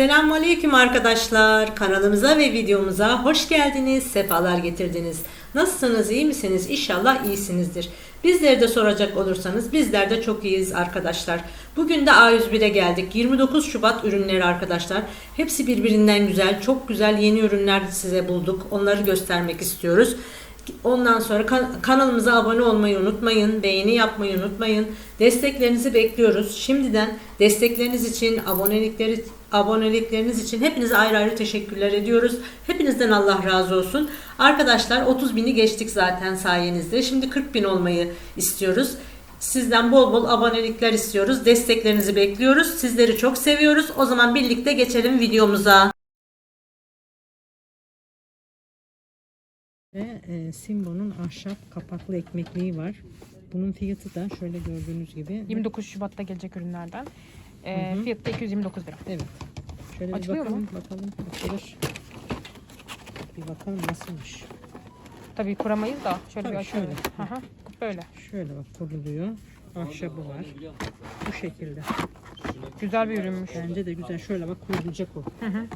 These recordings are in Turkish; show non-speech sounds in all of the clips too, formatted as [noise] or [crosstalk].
Selamünaleyküm arkadaşlar. Kanalımıza ve videomuza hoş geldiniz. Sefalar getirdiniz. Nasılsınız? iyi misiniz? İnşallah iyisinizdir. Bizleri de soracak olursanız bizler de çok iyiyiz arkadaşlar. Bugün de A101'e geldik. 29 Şubat ürünleri arkadaşlar. Hepsi birbirinden güzel. Çok güzel yeni ürünler size bulduk. Onları göstermek istiyoruz. Ondan sonra kan- kanalımıza abone olmayı unutmayın, beğeni yapmayı unutmayın. Desteklerinizi bekliyoruz. Şimdiden destekleriniz için, abonelikleri abonelikleriniz için hepinize ayrı ayrı teşekkürler ediyoruz. Hepinizden Allah razı olsun. Arkadaşlar 30 bini geçtik zaten sayenizde. Şimdi 40 bin olmayı istiyoruz. Sizden bol bol abonelikler istiyoruz. Desteklerinizi bekliyoruz. Sizleri çok seviyoruz. O zaman birlikte geçelim videomuza. Ve e, Simbo'nun ahşap kapaklı ekmekliği var. Bunun fiyatı da şöyle gördüğünüz gibi. 29 Şubat'ta gelecek ürünlerden. Ee, fiyatı da 229 lira. Evet. Şöyle Açılıyor bir mu? bakalım, bakalım. Açılır. Bir bakalım nasılmış. Tabii kuramayız da şöyle Tabii, bir açalım. şöyle. Hı hı. Böyle. Şöyle bak kuruluyor. Ahşabı var. Bu şekilde. Güzel bir ürünmüş. Bence de güzel. Şöyle bak kurulacak o. Hı hı.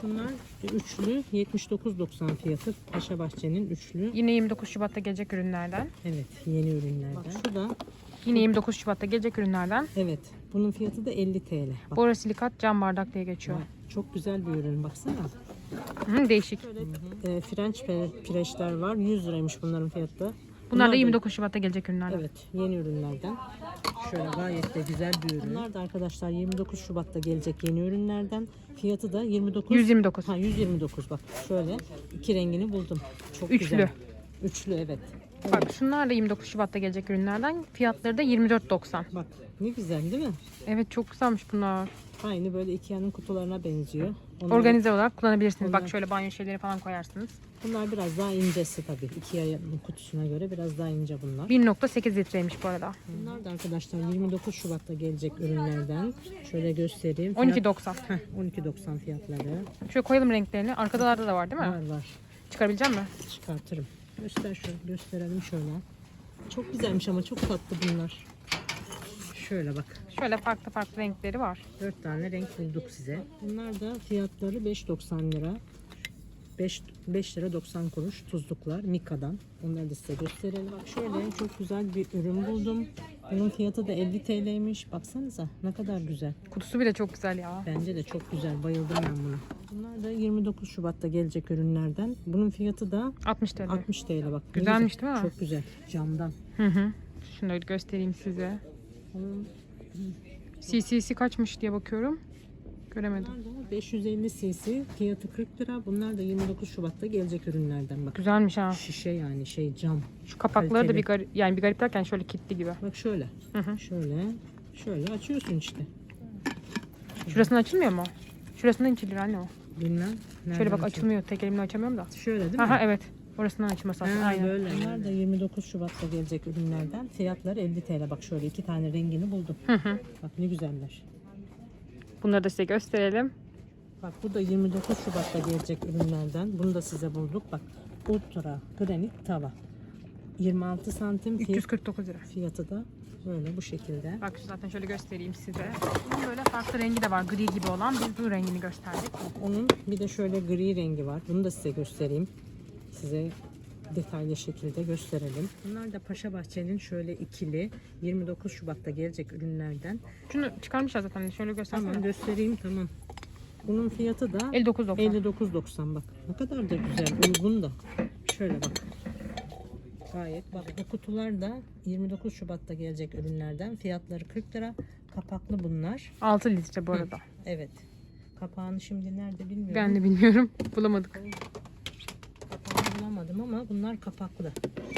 Şunlar üçlü 79.90 fiyatı. Paşa Bahçe'nin üçlü. Yine 29 Şubat'ta gelecek ürünlerden. Evet yeni ürünlerden. Bak şu da Yine 29 Şubat'ta gelecek ürünlerden. evet. Bunun fiyatı da 50 TL. Bak, Borosilikat cam bardak diye geçiyor. çok güzel bir ürün baksana. Hı, değişik. E, French pireçler var. 100 liraymış bunların fiyatı. Bunlar da da- 29 Şubat'ta gelecek ürünlerden. Evet, yeni ürünlerden. Şöyle gayet de güzel bir ürün. Bunlar da arkadaşlar 29 Şubat'ta gelecek yeni ürünlerden. Fiyatı da 29. 129. Ha 129 bak. Şöyle iki rengini buldum. Çok Üçlü. güzel. Üçlü evet. Bak şunlar da 29 Şubat'ta gelecek ürünlerden. Fiyatları da 24.90. Bak ne güzel değil mi? Evet çok güzelmiş bunlar. Aynı böyle Ikea'nın kutularına benziyor. Onlar, Organize olarak kullanabilirsiniz. Onlar- Bak şöyle banyo şeyleri falan koyarsınız. Bunlar biraz daha incesi tabii. Ikea'nın kutusuna göre biraz daha ince bunlar. 1.8 litreymiş bu arada. Bunlar da arkadaşlar 29 Şubat'ta gelecek ürünlerden. Şöyle göstereyim. Fiyat- 12.90. Heh, 12.90 fiyatları. Şöyle koyalım renklerini. Arkadalarda da var değil mi? Var var. Çıkarabilecek misin? Çıkartırım. Göster şöyle gösterelim şöyle. Çok güzelmiş ama çok tatlı bunlar. Şöyle bak. Şöyle farklı farklı renkleri var. 4 tane renk bulduk size. Bunlar da fiyatları 5.90 lira. 5, 5 lira 90 kuruş tuzluklar Mika'dan. Onları da size gösterelim. Bak şöyle çok güzel bir ürün buldum. Bunun fiyatı da 50 TL'ymiş. Baksanıza ne kadar güzel. Kutusu bile çok güzel ya. Bence de çok güzel. Bayıldım ben buna. Bunlar da 29 Şubat'ta gelecek ürünlerden. Bunun fiyatı da 60 TL. 60 TL bak. Güzelmiş güzel. değil mi? Çok güzel. Camdan. Hı hı. Şunu da göstereyim size. CC'si kaçmış diye bakıyorum. Göremedim. Bunlar da 550 cc fiyatı 40 lira. Bunlar da 29 Şubat'ta gelecek ürünlerden bak. Güzelmiş ha. Şişe yani şey cam. Şu kapakları da Kaliteli. bir garip, yani bir garip derken şöyle kilitli gibi. Bak şöyle. Hı hı. Şöyle. Şöyle açıyorsun işte. Şurasından açılmıyor mu? Şurasından açılır anne o. Bilmem. Şöyle bak açıyor. açılmıyor. Tek elimle açamıyorum da. Şöyle değil mi? Aha evet. Orasından açılması lazım. Ha, Aynen. böyle. Bunlar da 29 Şubat'ta gelecek ürünlerden. Fiyatları 50 TL. Bak şöyle iki tane rengini buldum. Hı hı. Bak ne güzeller. Bunları da size gösterelim. Bak bu da 29 Şubat'ta gelecek ürünlerden. Bunu da size bulduk. Bak ultra granit tava. 26 santim fiyat, 349 lira. fiyatı da böyle bu şekilde. Bak şu zaten şöyle göstereyim size. Bunun böyle farklı rengi de var. Gri gibi olan. Biz bu rengini gösterdik. Onun bir de şöyle gri rengi var. Bunu da size göstereyim. Size detaylı şekilde gösterelim. Bunlar da Paşa Bahçe'nin şöyle ikili 29 Şubat'ta gelecek ürünlerden. Şunu çıkarmışlar zaten. Şöyle göstersene. Tamam göstereyim tamam. Bunun fiyatı da 59.90. 59.90 bak. Ne kadar da güzel, uygun da. Şöyle bak. Gayet bak bu kutular da 29 Şubat'ta gelecek ürünlerden. Fiyatları 40 lira. Kapaklı bunlar. 6 litre bu arada. Evet. Kapağını şimdi nerede bilmiyorum. Ben de bilmiyorum. [laughs] Bulamadık. Kapağını bulamadım ama bunlar kapaklı.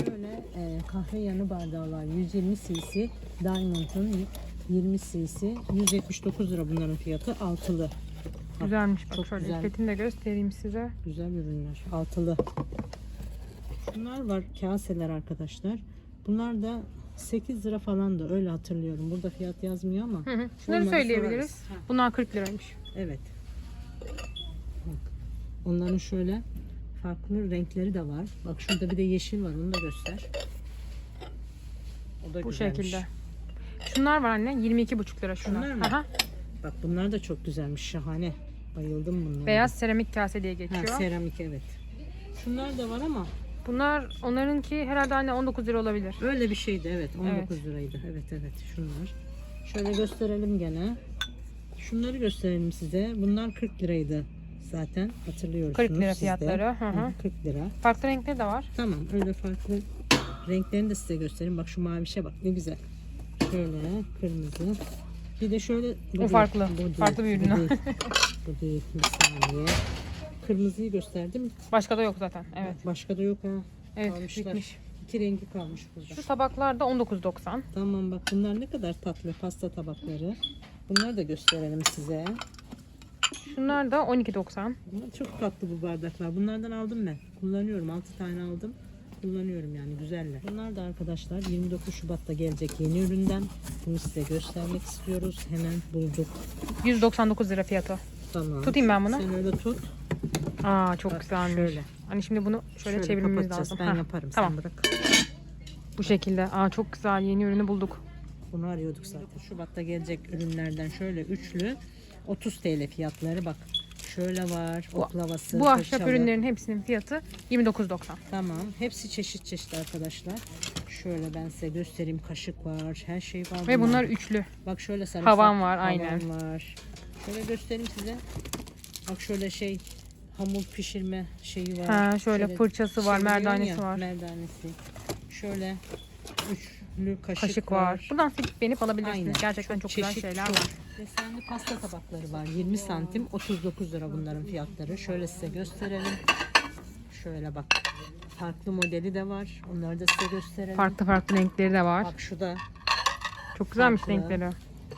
Şöyle e, kahve yanı bardağı var. 120 cc. Diamond'ın 20 cc. 179 lira bunların fiyatı. Altılı. Güzelmiş. Bak Çok şöyle güzel. etiketini de göstereyim size. Güzel ürünler. Altılı. Şunlar var kaseler arkadaşlar. Bunlar da 8 lira falan da öyle hatırlıyorum. Burada fiyat yazmıyor ama. Hı hı. Şunları söyleyebiliriz. sorarız. Ha, Bunlar 40 liraymış. Evet. Bak. Onların şöyle farklı renkleri de var. Bak şurada bir de yeşil var. Onu da göster. O da Bu güzelmiş. şekilde. Şunlar var anne 22,5 lira şunlar. Şunlar mı? Aha. Bak bunlar da çok güzelmiş. Şahane. Bayıldım bunlara. Beyaz seramik kase diye Ha, geçiyor. seramik evet. Şunlar da var ama Bunlar onlarınki herhalde anne 19 lira olabilir. öyle bir şeydi evet. 19 liraydı. Evet evet şunlar. Şöyle gösterelim gene. Şunları gösterelim size. Bunlar 40 liraydı zaten hatırlıyorsunuz 40 lira siz de. fiyatları, hı hı. 40 lira. Farklı renkleri de var. Tamam öyle farklı renklerini de size göstereyim. Bak şu mavişe bak ne güzel. Şöyle kırmızı. Bir de şöyle bu değil, farklı. bu Farklı bir bu ürün o. değil. Bu değil. Bir saniye. Kırmızıyı gösterdim. Başka da yok zaten. Evet. Başka da yok ha. Evet Kalmışlar. bitmiş. İki rengi kalmış burada. Şu tabaklar da 19.90. Tamam bak bunlar ne kadar tatlı pasta tabakları. Bunları da gösterelim size. Şunlar da 12.90. Bunlar çok tatlı bu bardaklar. Bunlardan aldım ben. Kullanıyorum. 6 tane aldım. Kullanıyorum yani güzeller. Bunlar da arkadaşlar 29 Şubat'ta gelecek yeni üründen. Bunu size göstermek istiyoruz. Hemen bulduk. 199 lira fiyatı. Tamam. Tutayım ben bunu. Sen öyle tut. Aa çok Bak, güzelmiş. şöyle. Hani şimdi bunu şöyle, çevirmemiz kapatacağız. lazım. Ben Heh, yaparım. Tamam. Sen bırak. Bu şekilde. Aa çok güzel. Yeni ürünü bulduk. Bunu arıyorduk zaten. Şubat'ta gelecek ürünlerden şöyle üçlü 30 TL fiyatları bak. Şöyle var. Oklavası. Bu ahşap fırçalı. ürünlerin hepsinin fiyatı 29.90. Tamam. Hepsi çeşit çeşit arkadaşlar. Şöyle ben size göstereyim. Kaşık var. Her şey var. Ve bunlar bunlarda. üçlü. Bak şöyle sarımsak. Havan var, aynen. var. Şöyle göstereyim size. Bak şöyle şey hamur pişirme şeyi var. Ha, şöyle fırçası var, çeviriyorsun merdanesi var. Merdanesi. Şöyle üçlü kaşık, Kaşık var. Buradan seçip beğenip alabilirsiniz. Aynen. Gerçekten çok, güzel çeşit, şeyler çok. var. Desenli pasta tabakları var. 20 santim 39 lira bunların fiyatları. Şöyle size gösterelim. Şöyle bak. Farklı modeli de var. Onları da size gösterelim. Farklı farklı renkleri de var. Bak şu da. Çok güzelmiş farklı. renkleri.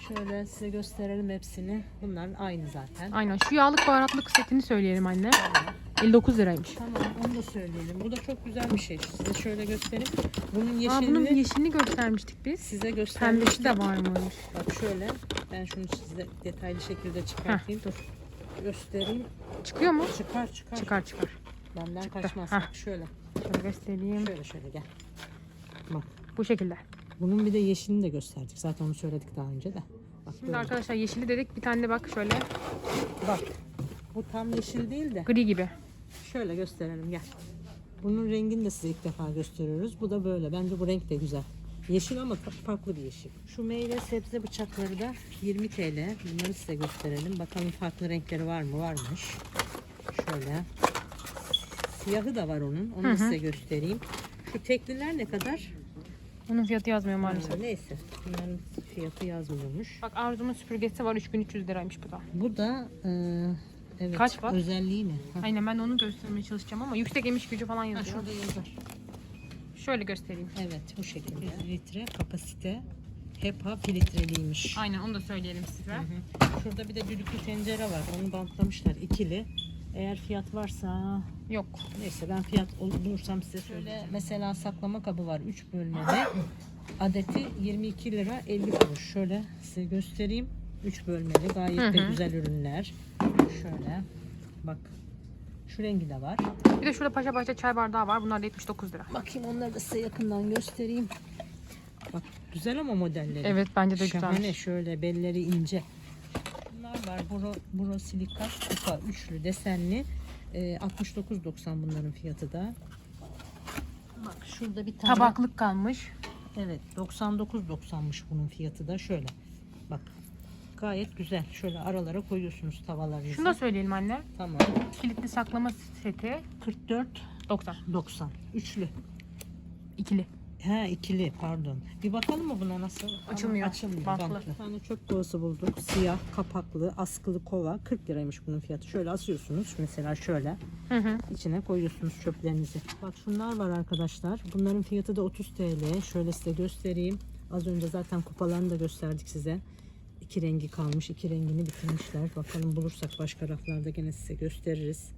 Şöyle size gösterelim hepsini. Bunların aynı zaten. Aynen. Şu yağlık baharatlık setini söyleyelim anne. 59 liraymış. Tamam onu da söyleyelim. Bu da çok güzel bir şey. Size şöyle göstereyim. Bunun Aa, yeşilini bunun yeşilini göstermiştik biz. size göstermiştim. Pembesi de varmış. Bak şöyle. Ben şunu size detaylı şekilde Heh, çıkartayım. dur. Göstereyim. Çıkıyor mu? Çıkar çıkar. Çıkar çıkar. Benden kaçmaz. Heh. Bak şöyle. Şöyle göstereyim. Şöyle şöyle gel. Bak. Bu şekilde. Bunun bir de yeşilini de gösterdik. Zaten onu söyledik daha önce de. Bak Şimdi böyle. arkadaşlar yeşili dedik. Bir tane de bak şöyle Bak. Bu tam yeşil değil de. gri gibi. Şöyle gösterelim gel. Bunun rengini de size ilk defa gösteriyoruz. Bu da böyle. Bence bu renk de güzel. Yeşil ama fa- farklı bir yeşil. Şu meyve sebze bıçakları da 20 TL. Bunları size gösterelim. Bakalım farklı renkleri var mı? Varmış. Şöyle. Siyahı da var onun. Onu da size göstereyim. Şu tekliler ne kadar? Onun fiyatı yazmıyor maalesef. Neyse. Bunların fiyatı yazmıyormuş. Bak Arzu'nun süpürgesi var 3300 liraymış bu da. Bu da e, evet, Kaç var? özelliği ne? Ha, Aynen ben onu göstermeye çalışacağım ama yüksek emiş gücü falan ha, yazıyor. şurada yazar. Şöyle göstereyim. Evet bu şekilde. 100 litre kapasite. HEPA filtreliymiş. Aynen onu da söyleyelim size. Şurada bir de düdüklü tencere var. Onu bantlamışlar ikili. Eğer fiyat varsa Yok. neyse ben fiyat bulursam size söyle. Mesela saklama kabı var 3 bölmede. Adeti 22 lira 50 kuruş. Şöyle size göstereyim. 3 bölmeli gayet Hı de hı. güzel ürünler. Şöyle bak. Şu rengi de var. Bir de şurada paşa bahçe çay bardağı var. Bunlar da 79 lira. Bakayım onları da size yakından göstereyim. Bak güzel ama modelleri. Evet bence de Şahane güzelmiş. şöyle belleri ince. Var. Boro, borosilikat kupa üçlü desenli. Ee, 69.90 bunların fiyatı da. Bak şurada bir tane. Tabaklık kalmış. Evet 99.90'mış bunun fiyatı da. Şöyle. Bak. Gayet güzel. Şöyle aralara koyuyorsunuz tavalarınızı. Şunu da söyleyelim anne. Tamam. Kilitli saklama seti 44 90. 90. Üçlü. İkili. Ha ikili pardon. Bir bakalım mı buna nasıl? Açılmıyor. Ama açılmıyor. Bantlı. Bantlı. Bir tane çöp kovası bulduk. Siyah kapaklı askılı kova. 40 liraymış bunun fiyatı. Şöyle asıyorsunuz. Mesela şöyle. Hı hı. içine koyuyorsunuz çöplerinizi. Bak şunlar var arkadaşlar. Bunların fiyatı da 30 TL. Şöyle size göstereyim. Az önce zaten kupalarını da gösterdik size. İki rengi kalmış. iki rengini bitirmişler. Bakalım bulursak başka raflarda gene size gösteririz.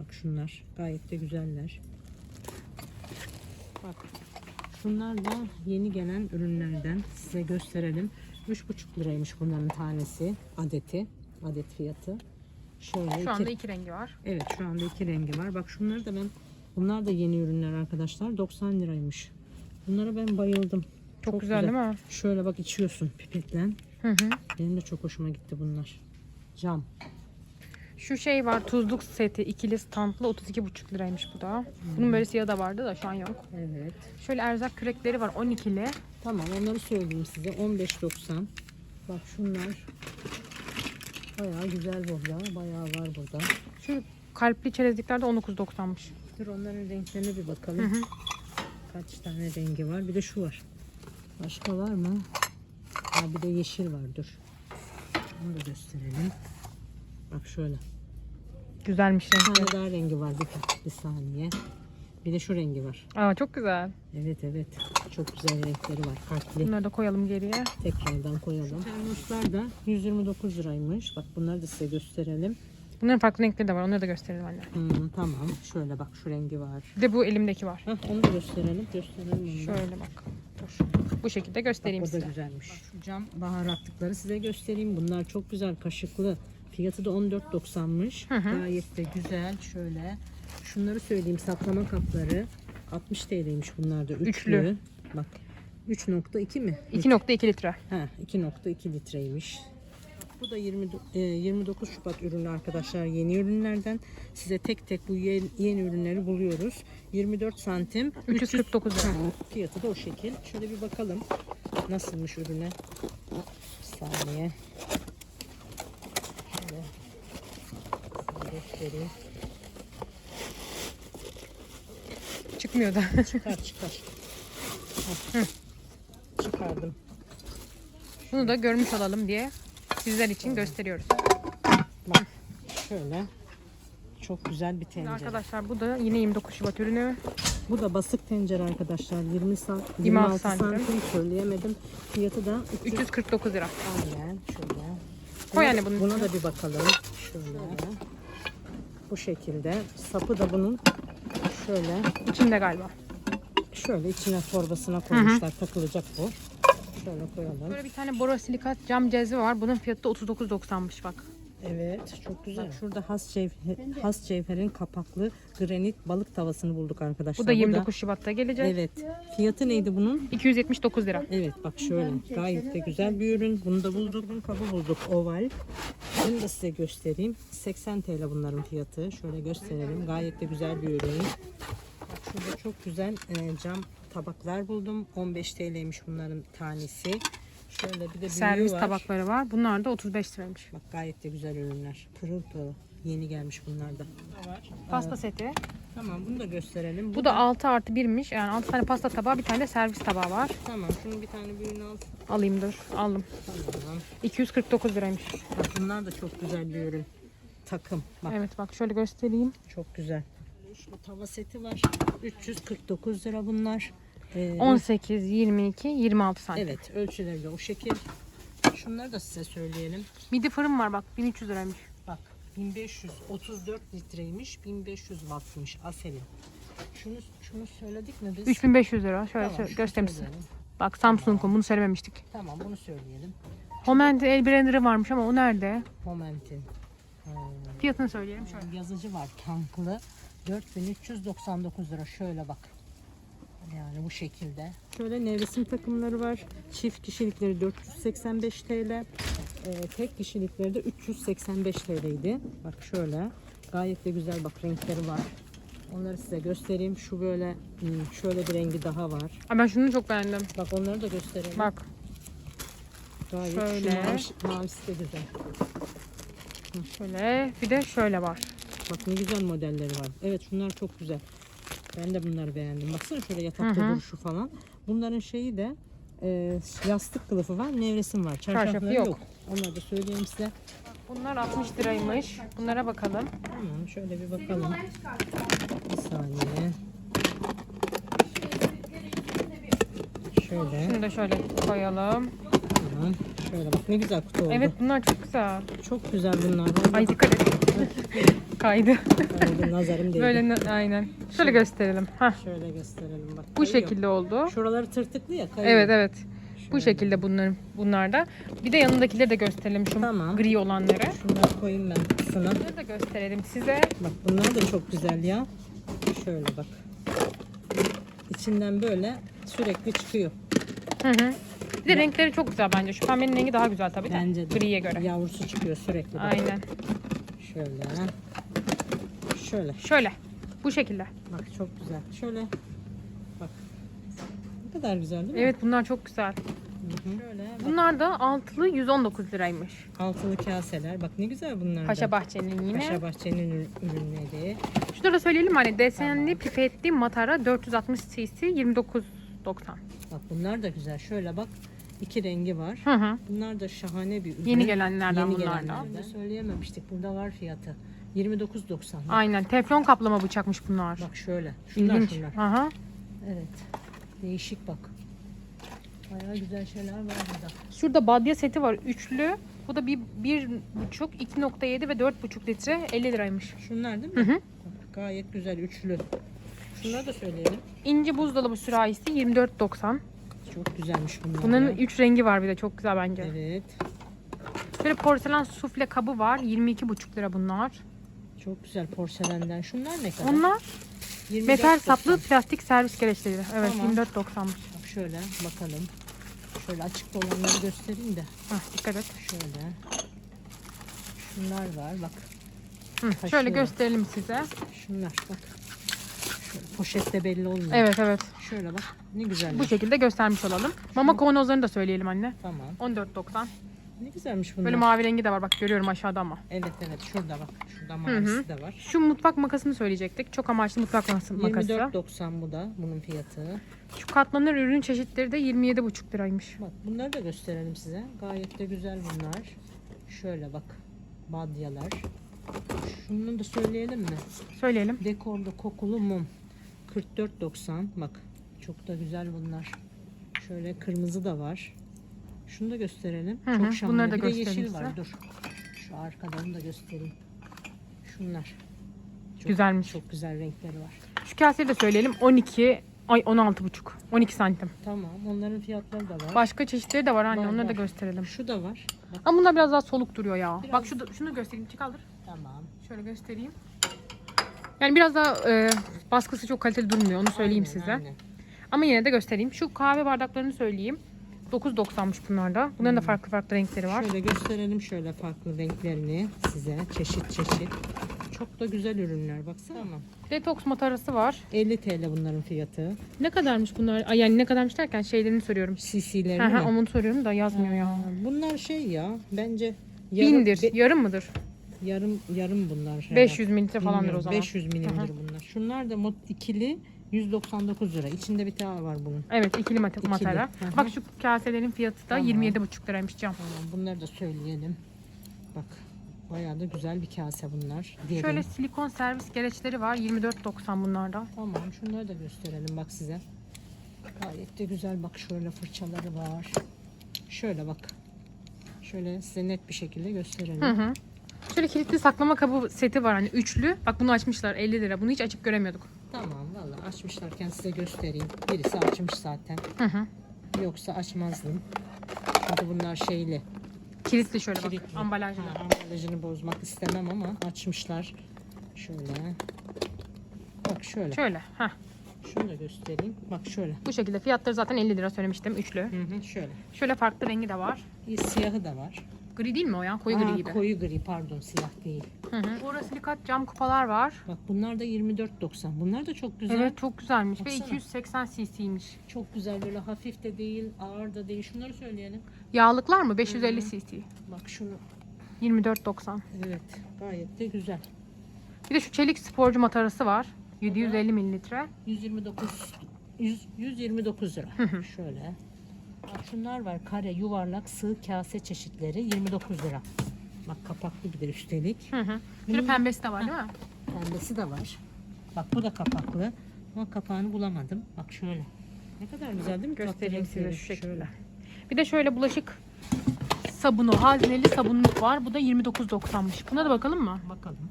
Bak şunlar. Gayet de güzeller. Bak. Şunlar da yeni gelen ürünlerden size gösterelim. 3,5 liraymış bunların tanesi. Adeti. Adet fiyatı. Şöyle Şu iki- anda iki rengi var. Evet şu anda iki rengi var. Bak şunları da ben bunlar da yeni ürünler arkadaşlar. 90 liraymış. Bunlara ben bayıldım. Çok, güzel, değil mi? Şöyle bak içiyorsun pipetle. Hı hı. Benim de çok hoşuma gitti bunlar. Cam. Şu şey var tuzluk seti ikili standlı 32,5 liraymış bu da. Bunun böyle siyahı da vardı da şu an yok. Evet. Şöyle erzak kürekleri var 12'li. Tamam onları söyleyeyim size. 15.90. Bak şunlar bayağı güzel burada. Bayağı var burada. Şu kalpli çerezlikler de 19.90'mış. Dur onların renklerine bir Hı bakalım. hı. Kaç tane rengi var? Bir de şu var. Başka var mı? Ha, bir de yeşil var. Dur. Onu da gösterelim. Bak şöyle. Güzelmiş Bir renkleri. tane daha rengi var. Bir, bir saniye. Bir de şu rengi var. Aa çok güzel. Evet evet. Çok güzel renkleri var. Farklı. Bunları da koyalım geriye. Tekrardan koyalım. Termoslar da 129 liraymış. Bak bunları da size gösterelim. Bunların farklı renkleri de var. Onları da gösterelim anne. Hmm, tamam. Şöyle bak şu rengi var. Bir de bu elimdeki var. Hah, onu da gösterelim. Gösterelim onu da. Şöyle bak. Dur. Bu şekilde göstereyim Bak, o da size. güzelmiş. Şu cam baharatlıkları size göstereyim. Bunlar çok güzel kaşıklı. Fiyatı da 14.90'mış. Hı hı. Gayet de güzel. Şöyle. Şunları söyleyeyim. Saklama kapları. 60 TL'ymiş bunlar da. Üçlü. Üçlü. Bak. 3.2 mi? 2.2 litre. Ha, 2.2 litreymiş. Bu da 20, e, 29 Şubat ürünü arkadaşlar. Yeni ürünlerden. Size tek tek bu yeni, yeni ürünleri buluyoruz. 24 santim. 349 lira. Fiyatı da o şekil. Şöyle bir bakalım. Nasılmış ürüne. Bir saniye. Şöyle. Göstereyim. Çıkmıyor da. Çıkar çıkar. Çıkardım. Bunu da görmüş olalım diye sizler için gösteriyoruz. Bak şöyle. Çok güzel bir tencere. arkadaşlar bu da yine 29 Şubat ürünü. Bu da basık tencere arkadaşlar. 20 sant, 26 26 santim. santim. söyleyemedim. Fiyatı da 300. 349 lira. Aynen şöyle. Koy anne bunun Buna da bir bakalım. Şöyle. Bu şekilde. Sapı da bunun şöyle İçinde galiba. şöyle içine torbasına koymuşlar. Takılacak bu. Şöyle koyalım. Böyle bir tane borosilikat cam cezve var. Bunun fiyatı da 39.90'mış bak. Evet, çok güzel. Şurada has cevher, has cevherin kapaklı granit balık tavasını bulduk arkadaşlar. Bu da 29 Şubat'ta gelecek. Evet. Fiyatı neydi bunun? 279 lira. Evet bak şöyle gayet de güzel bir ürün. Bunu da bulduk. Bunun kabı bulduk oval. Bunu da size göstereyim. 80 TL bunların fiyatı. Şöyle gösterelim. Gayet de güzel bir ürün. Bak şurada çok güzel e, cam tabaklar buldum. 15 TL'ymiş bunların tanesi. Şöyle bir de büyüğü Servis var. tabakları var. Bunlar da 35 liraymış. Bak gayet de güzel ürünler. Pırıl pırıl. Yeni gelmiş bunlar da. Pasta seti. Tamam bunu da gösterelim. Bu da 6 artı 1'miş. Yani 6 tane pasta tabağı, bir tane de servis tabağı var. Tamam şunun bir tane büyüğünü al. Alayım dur. Aldım. Tamam. 249 liraymış. Bak bunlar da çok güzel bir ürün. Takım. Bak Evet bak şöyle göstereyim. Çok güzel. Şu tava seti var. 349 lira bunlar. Ee, 18, 22, 26 santim. Evet ölçüleri de o şekil. Şunları da size söyleyelim. Midi fırın var bak 1300 liraymış. Bak 1534 litreymiş. 1500 wattmış Asel'in. Şunu şunu söyledik mi biz? 3500 lira. Şöyle Tamam, sö- söyleyelim. Bak Samsung'un bunu söylememiştik. Tamam bunu söyleyelim. Homendi el blender'ı varmış ama o nerede? Momentin. Ha, Fiyatını söyleyelim şöyle. yazıcı var tanklı. 4399 lira şöyle bak. Yani bu şekilde. Şöyle nevresim takımları var. Çift kişilikleri 485 TL. Ee, tek kişilikleri de 385 TL'ydi. Bak şöyle. Gayet de güzel bak renkleri var. Onları size göstereyim. Şu böyle hmm, şöyle bir rengi daha var. Aa, ben şunu çok beğendim. Bak onları da gösterelim. Bak Gayet şöyle. Şu mavi, mavisi de güzel. şöyle bir de şöyle var. Bak ne güzel modelleri var. Evet şunlar çok güzel. Ben de bunları beğendim. Baksana şöyle yatakta Hı hı. duruşu falan. Bunların şeyi de e, yastık kılıfı var, nevresim var. Çarşafları Çarşafı yok. yok. Onları da söyleyeyim size. Bunlar 60 liraymış. Bunlara bakalım. Tamam şöyle bir bakalım. Bir saniye. Şöyle. Şunu da şöyle koyalım. Tamam. Şöyle bak ne güzel kutu oldu. Evet bunlar çok güzel. Çok güzel bunlar. Ay dikkat et. Kaydı. Kaydı, nazarım [laughs] değdi. Böyle na- aynen. Şöyle gösterelim. Hah. Şöyle gösterelim bak. Bu kayıyor. şekilde oldu. Şuraları tırtıklı ya kayıyor. Evet evet. Bu Şöyle. şekilde bunlar bunlarda. Bir de yanındakileri de gösterelim şu Tamam. gri olanları. Şunları koyayım ben kutusuna. Bunları da gösterelim size. Bak bunlar da çok güzel ya. Şöyle bak. İçinden böyle sürekli çıkıyor. Hı hı. Bir de renkleri çok güzel bence. Şu pembenin rengi daha güzel tabii de. Bence de. Griye göre. Yavrusu çıkıyor sürekli. bak. Aynen. Şöyle. Şöyle. Şöyle. Bu şekilde. Bak çok güzel. Şöyle. Bak. Ne kadar güzel değil mi? Evet bunlar çok güzel. Hı hı. Şöyle. Bak, Bunlar da altılı 119 liraymış. altılı kaseler. Bak ne güzel bunlar. Paşa Bahçe'nin yine. Paşa Bahçe'nin ür- ürünleri. Şurada da söyleyelim hani desenli pipetli matara 460 cc 29.90. Bak bunlar da güzel. Şöyle bak. iki rengi var. Hı hı. Bunlar da şahane bir ürün. Yeni gelenlerden Yeni bunlar da. gelenlerden. Söyleyememiştik. Burada var fiyatı. 29.90. Bak, Aynen. Teflon kaplama bıçakmış bunlar. bak şöyle. Şunlar İlginç. şunlar. Aha. Evet. Değişik bak. Bayağı güzel şeyler var burada. Şurada badya seti var üçlü. Bu da bir, bir buçuk, 2.7 ve 4,5 litre 50 liraymış. Şunlar değil Hı mi? hı. Bak, gayet güzel üçlü. Şunları da söyleyelim. İnce buzdolabı sürahisi 24.90. Çok güzelmiş bunlar. Bunların ya. 3 rengi var bir de çok güzel bence. Evet. Şöyle porselen sufle kabı var 22,5 lira bunlar. Çok güzel porselenden. Şunlar ne kadar? Onlar 24.90. metal saplı plastik servis gereçleri. Evet Tamam. 24.90'mış. Bak şöyle bakalım. Şöyle açıkta olanları göstereyim de. Hah, dikkat et. Şöyle. Şunlar var bak. Hı, Taşıyor. şöyle gösterelim size. Şunlar bak. Şöyle poşette belli olmuyor. Evet evet. Şöyle bak. Ne güzel. Bu şekilde göstermiş olalım. Mama kavanozlarını da söyleyelim anne. Tamam. 14.90. Ne güzelmiş bunlar. Böyle mavi rengi de var bak görüyorum aşağıda ama. Evet evet şurada bak. Şurada mavisi de var. Şu mutfak makasını söyleyecektik. Çok amaçlı mutfak makası. makası. 24.90 bu da bunun fiyatı. Şu katlanır ürün çeşitleri de 27,5 liraymış. Bak bunları da gösterelim size. Gayet de güzel bunlar. Şöyle bak. Badyalar. Şunu da söyleyelim mi? Söyleyelim. Dekorda kokulu mum. 44.90. Bak çok da güzel bunlar. Şöyle kırmızı da var. Şunu da gösterelim. Hı hı, Çok şahane. bunları da Bir de yeşil var. Dur. Şu arkadan da göstereyim. Şunlar. Çok, Güzelmiş. Çok güzel renkleri var. Şu kaseyi de söyleyelim. 12 ay 16,5. 12 santim. Tamam. Onların fiyatları da var. Başka çeşitleri de var anne. Var, Onları da var. gösterelim. Şu da var. Bak, Ama bunlar biraz daha soluk duruyor ya. Biraz- Bak şu da- şunu göstereyim. Çıkaldır. tamam. Şöyle göstereyim. Yani biraz daha e, baskısı çok kaliteli durmuyor. Onu söyleyeyim Aynen, size. aynen. Ama yine de göstereyim. Şu kahve bardaklarını söyleyeyim. 9.90'mış bunlar da. Bunların da farklı farklı renkleri var. Şöyle gösterelim şöyle farklı renklerini size. Çeşit çeşit. Çok da güzel ürünler baksana. Tamam. Detoks matarası var. 50 TL bunların fiyatı. Ne kadarmış bunlar? Ay yani ne kadarmış derken şeylerini soruyorum. CC'lerini Hı hı, mi? onu soruyorum da yazmıyor ya. Bunlar şey ya bence yarım, Bindir. be- yarım mıdır? yarım yarım bunlar. herhalde. 500 mililitre falandır o Bilmiyorum, zaman. 500 milimdir bunlar. Şunlar da mod ikili 199 lira. İçinde bir tane var bunun. Evet ikili mat- İkili. matara. Hı hı. Bak şu kaselerin fiyatı da Tamam. 27,5 liraymış cam. Tamam, bunları da söyleyelim. Bak bayağı da güzel bir kase bunlar. Diyelim. Şöyle silikon servis gereçleri var. 24.90 bunlarda. Tamam şunları da gösterelim bak size. Gayet de güzel bak şöyle fırçaları var. Şöyle bak. Şöyle size net bir şekilde gösterelim. Hı hı. Şöyle kilitli saklama kabı seti var hani üçlü. Bak bunu açmışlar 50 lira. Bunu hiç açıp göremiyorduk. Tamam valla açmışlarken size göstereyim. Birisi açmış zaten. Hı hı. Yoksa açmazdım. Çünkü bunlar şeyli. Kilitli şöyle bak. kilitli. Ambalajlı. Ha, ambalajını bozmak istemem ama açmışlar. Şöyle. Bak şöyle. Şöyle. Heh. Şunu da göstereyim. Bak şöyle. Bu şekilde. Fiyatları zaten 50 lira söylemiştim. Üçlü. Hı hı, şöyle. Şöyle farklı rengi de var. Bir Siyahı da var. Gri değil mi o ya? Koyu Aa, gri gibi. Koyu gri pardon siyah değil. Hı hı. Burada silikat cam kupalar var. Bak bunlar da 24.90. Bunlar da çok güzel. Evet çok güzelmiş ve Baksana. 280 cc'ymiş. Çok güzel böyle hafif de değil, ağır da değil. Şunları söyleyelim. Yağlıklar mı? 550 cc. Bak şunu. 24.90. Evet. Gayet de güzel. Bir de şu çelik sporcu matarası var. 750 mililitre. 129 100, 129 lira. Şöyle. Bak şunlar var. Kare, yuvarlak, sığ kase çeşitleri 29 lira. Bak kapaklı bir de üstelik. Hı hı. Şöyle pembesi de var değil mi? Pembesi de var. Bak bu da kapaklı. Ama kapağını bulamadım. Bak şöyle. Ne kadar güzel değil mi? Göstereyim size renkleri. şu şekilde. Şöyle. Bir de şöyle bulaşık sabunu, hazneli sabunluk var. Bu da 29.90'mış. Buna da bakalım mı? Bakalım.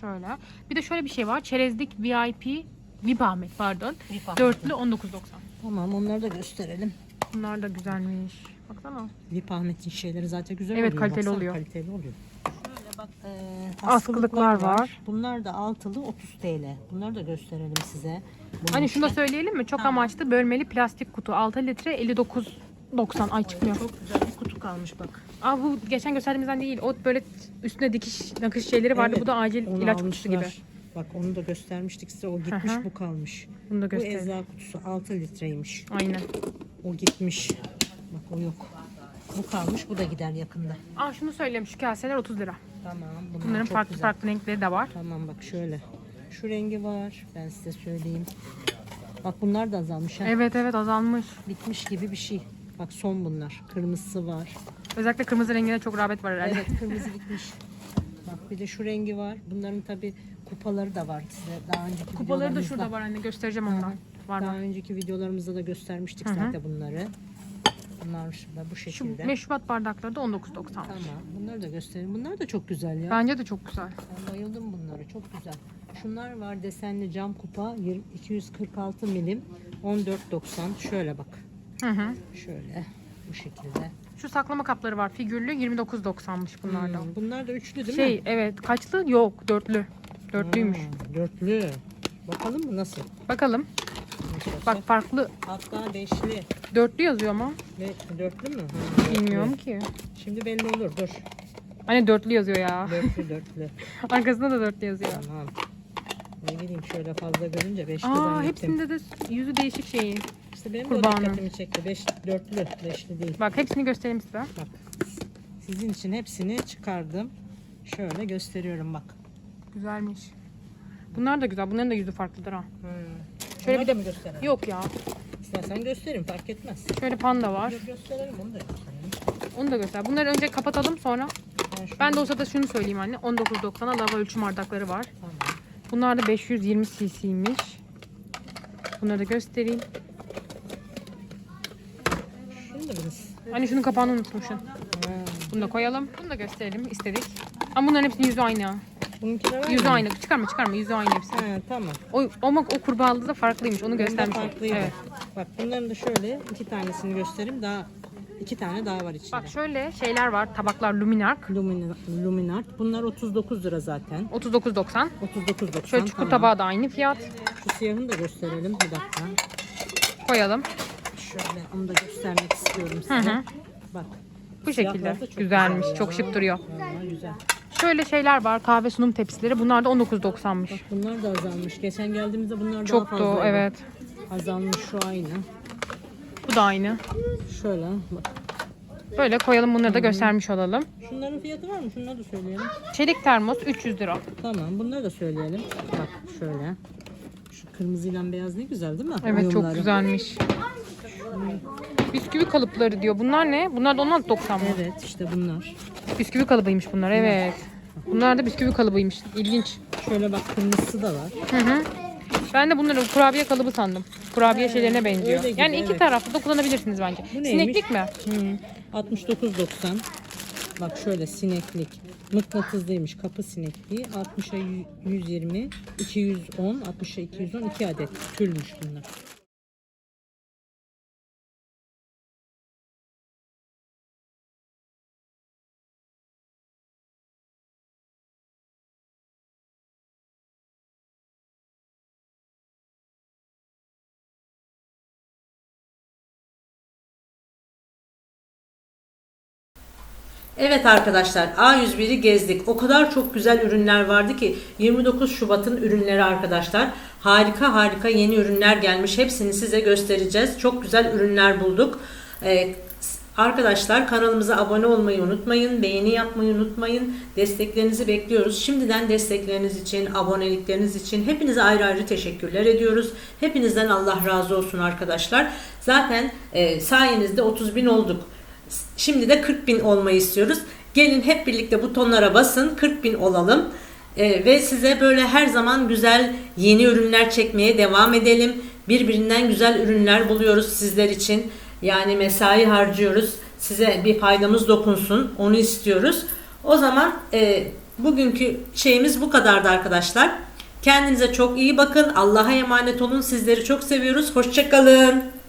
Şöyle. Bir de şöyle bir şey var. Çerezlik VIP VIP Ahmet pardon. Dörtlü 19.90. Tamam onları da gösterelim. Bunlar da güzelmiş. Baksana. Lip Ahmet'in şeyleri zaten güzel Evet, oluyor. kaliteli Baksana, oluyor. Kaliteli oluyor. Şöyle bak. E, Askılıklar var. Bunlar da altılı 30 TL. Bunları da gösterelim size. Bunun Hani şunu da söyleyelim mi? Çok amaçlı bölmeli plastik kutu. 6 litre 59 90 ay çıkmıyor. Çok güzel bir kutu kalmış bak. Aa bu geçen gösterdiğimizden değil. O böyle üstüne dikiş nakış şeyleri vardı. Evet, bu da acil Onu ilaç kutusu gibi. almışlar. Bak onu da göstermiştik size. O gitmiş hı. bu kalmış. Bunu da Bu gösterelim. eczacı kutusu 6 litreymiş. Aynen. O gitmiş. Bak o yok. Bu kalmış. Bu da gider yakında. Aa şunu söyleyeyim şu kaseler 30 lira. Tamam. Bunlar Bunların çok farklı güzel. farklı renkleri de var. Tamam bak şöyle. Şu rengi var. Ben size söyleyeyim. Bak bunlar da azalmış. Ha. Evet evet azalmış. Bitmiş gibi bir şey. Bak son bunlar. Kırmızısı var. Özellikle kırmızı rengine çok rağbet var herhalde. Evet [laughs] kırmızı bitmiş. Bak bir de şu rengi var. Bunların tabi kupaları da var size. Daha önceki Kupaları da videolarımızda- şurada var anne göstereceğim ondan. Var Daha var. önceki videolarımızda da göstermiştik Hı hı. zaten bunları. Bunlar da bu Şu şekilde. meşrubat bardakları da 19.90. Tamam. Bunları da göstereyim. Bunlar da çok güzel ya. Bence de çok güzel. Ben bayıldım bunlara. Çok güzel. Şunlar var desenli cam kupa 20 246 milim 14.90. Şöyle bak. Hı hı. Şöyle bu şekilde. Şu saklama kapları var figürlü 29.90'mış bunlar da. Hmm, bunlar da üçlü değil Şey mi? evet kaçlı? Yok dörtlü. Dörtlüymüş. Ha, dörtlü. Bakalım mı nasıl? Bakalım. Olsa? Bak farklı Hatta beşli. dörtlü yazıyor ama Ve dörtlü mü? Dörtlü. bilmiyorum ki. Şimdi belli olur. Dur. Hani dörtlü yazıyor ya. Dörtlü dörtlü. [laughs] Arkasında da dörtlü yazıyor. tamam. Ne bileyim şöyle fazla görünce beşli Aa zannettim. hepsinde de yüzü değişik şeyi. İşte benim de kurbanı. dikkatimi çekti. Beş, dörtlü. Beşli değil. Bak hepsini göstereyim size. Bak. Sizin için hepsini çıkardım. Şöyle gösteriyorum bak. Güzelmiş. Bunlar da güzel. Bunların da yüzü farklıdır ha. Şöyle bir da mı gösterelim? Yok ya. İstersen göstereyim fark etmez. Şöyle panda var. Gö- Gösterelim onu da gösterelim. Onu da göster. Bunları önce kapatalım sonra. Ben, şunu- Ben de o sırada şunu söyleyeyim anne. 19.90'a lava ölçüm bardakları var. Tamam. Bunlar da 520 cc'ymiş. Bunları da göstereyim. Şunu da biraz. Anne şunun kapağını unutmuşsun. Ha. Bunu da koyalım. Bunu da gösterelim istedik. Ama bunların hepsinin yüzü aynı. Bununkiler var Yüzü mı? aynı. Çıkarma çıkarma. Yüzü aynı hepsi. Ha, tamam. O, ama o kurbağalı da farklıymış. Onu göstermiş. farklıydı. Evet. Bak bunların da şöyle iki tanesini göstereyim. Daha iki tane daha var içinde. Bak şöyle şeyler var. Tabaklar Luminark. Lumin, Luminart. Bunlar 39 lira zaten. 39.90. 39.90. Şöyle çukur tamam. tabağı da aynı fiyat. Şu siyahını da gösterelim. Bir dakika. Koyalım. Şöyle onu da göstermek istiyorum Hı size. hı. Bak. Bu Siyahlar şekilde. da çok Güzelmiş. güzel Çok şık duruyor. Vallahi güzel. Şöyle şeyler var. Kahve sunum tepsileri. Bunlar da 19.90'mış. Bak bunlar da azalmış. Geçen geldiğimizde bunlar daha Çok fazlaydı. da evet. Azalmış şu aynı. Bu da aynı. Şöyle bak. Böyle koyalım bunları da göstermiş olalım. Şunların fiyatı var mı? Şunları da söyleyelim. Çelik termos 300 lira. Tamam bunları da söyleyelim. Bak şöyle. Şu kırmızıyla beyaz ne güzel değil mi? Evet çok Uyumları. güzelmiş. Bisküvi kalıpları diyor. Bunlar ne? Bunlar da 16.90 mı? Evet işte bunlar. Bisküvi kalıbıymış bunlar evet. Bunlar da bisküvi kalıbıymış. İlginç. Şöyle bak kırmızısı da var. Hı hı. Ben de bunları kurabiye kalıbı sandım. Kurabiye şeylerine benziyor. öyle gibi, yani iki evet. taraflı da kullanabilirsiniz bence. Bu neymiş? Sineklik mi? Hmm. 69.90. Bak şöyle sineklik. Mıknatıslıymış kapı sinekliği. 60'a 120, 210, 60'a 210, 2 adet. Tülmüş bunlar. Evet arkadaşlar A101'i gezdik. O kadar çok güzel ürünler vardı ki 29 Şubat'ın ürünleri arkadaşlar. Harika harika yeni ürünler gelmiş. Hepsini size göstereceğiz. Çok güzel ürünler bulduk. Ee, arkadaşlar kanalımıza abone olmayı unutmayın. Beğeni yapmayı unutmayın. Desteklerinizi bekliyoruz. Şimdiden destekleriniz için, abonelikleriniz için hepinize ayrı ayrı teşekkürler ediyoruz. Hepinizden Allah razı olsun arkadaşlar. Zaten e, sayenizde 30 bin olduk. Şimdi de 40 bin olmayı istiyoruz. Gelin hep birlikte butonlara basın 40 bin olalım. Ee, ve size böyle her zaman güzel yeni ürünler çekmeye devam edelim. Birbirinden güzel ürünler buluyoruz sizler için. Yani mesai harcıyoruz. Size bir faydamız dokunsun. Onu istiyoruz. O zaman e, bugünkü şeyimiz bu kadardı arkadaşlar. Kendinize çok iyi bakın. Allah'a emanet olun. Sizleri çok seviyoruz. Hoşçakalın.